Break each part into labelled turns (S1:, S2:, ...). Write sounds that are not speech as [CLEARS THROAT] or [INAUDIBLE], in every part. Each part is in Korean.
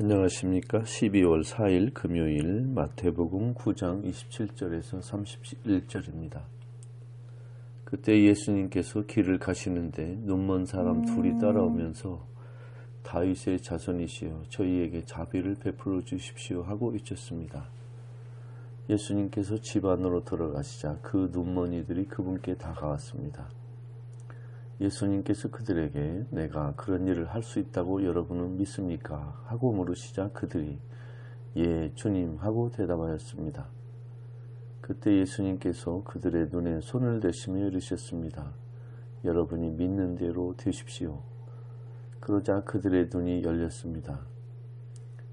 S1: 안녕하십니까. 12월 4일 금요일 마태복음 9장 27절에서 31절입니다. 그때 예수님께서 길을 가시는데 눈먼 사람 둘이 따라오면서 다윗의 자손이시여 저희에게 자비를 베풀어 주십시오 하고 외쳤습니다. 예수님께서 집 안으로 들어가시자 그 눈먼이들이 그분께 다가왔습니다. 예수님께서 그들에게 내가 그런 일을 할 수 있다고 여러분은 믿습니까? 하고 물으시자 그들이 예, 주님 하고 대답하였습니다. 그때 예수님께서 그들의 눈에 손을 대시며 이르셨습니다. 여러분이 믿는 대로 되십시오. 그러자 그들의 눈이 열렸습니다.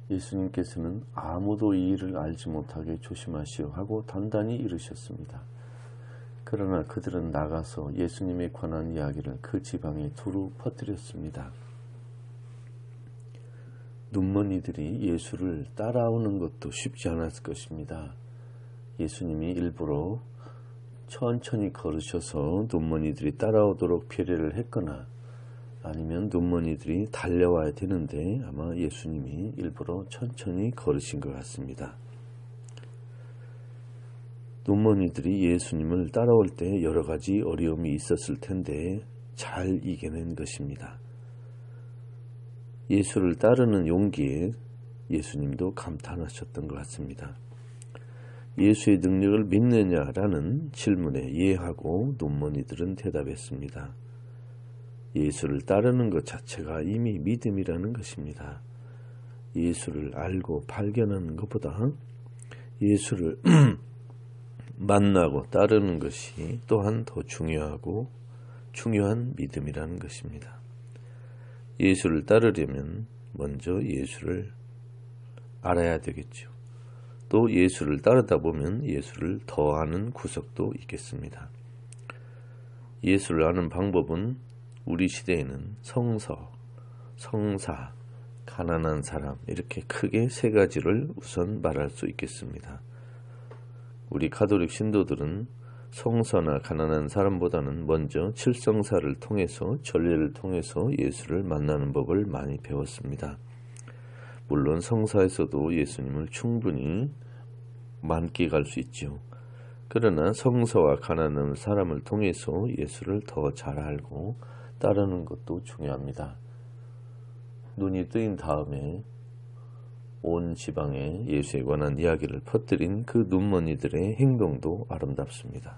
S1: 예수님께서는 아무도 이 일을 알지 못하게 조심하시오 하고 단단히 이르셨습니다. 그러나 그들은 나가서 예수님에 관한 이야기를 그 지방에 두루 퍼뜨렸습니다. 눈먼이들이 예수를 따라오는 것도 쉽지 않았을 것입니다. 예수님이 일부러 천천히 걸으셔서 눈먼이들이 따라오도록 배려를 했거나 아니면 눈먼이들이 달려와야 되는데 아마 예수님이 일부러 천천히 걸으신 것 같습니다. 눈먼이들이 예수님을 따라올 때 여러 가지 어려움이 있었을 텐데 잘 이겨낸 것입니다. 예수를 따르는 용기에 예수님도 감탄하셨던 것 같습니다. 예수의 능력을 믿느냐라는 질문에 예하고 눈먼이들은 대답했습니다. 예수를 따르는 것 자체가 이미 믿음이라는 것입니다. 예수를 알고 발견하는 것보다 예수를 [CLEARS THROAT] 만나고 따르는 것이 또한 더 중요하고 중요한 믿음이라는 것입니다. 예수를 따르려면 먼저 예수를 알아야 되겠죠. 또 예수를 따르다 보면 예수를 더 아는 구석도 있겠습니다. 예수를 아는 방법은 우리 시대에는 성서, 성사, 가난한 사람 이렇게 크게 세 가지를 우선 말할 수 있겠습니다. 우리 가톨릭 신도들은 성서나 가난한 사람보다는 먼저 칠성사를 통해서 전례를 통해서 예수를 만나는 법을 많이 배웠습니다. 물론 성사에서도 예수님을 충분히 만끽할 수 있죠. 그러나 성서와 가난한 사람을 통해서 예수를 더 잘 알고 따르는 것도 중요합니다. 눈이 뜨인 다음에 온 지방에 예수에 관한 이야기를 퍼뜨린 그 눈먼이들의 행동도 아름답습니다.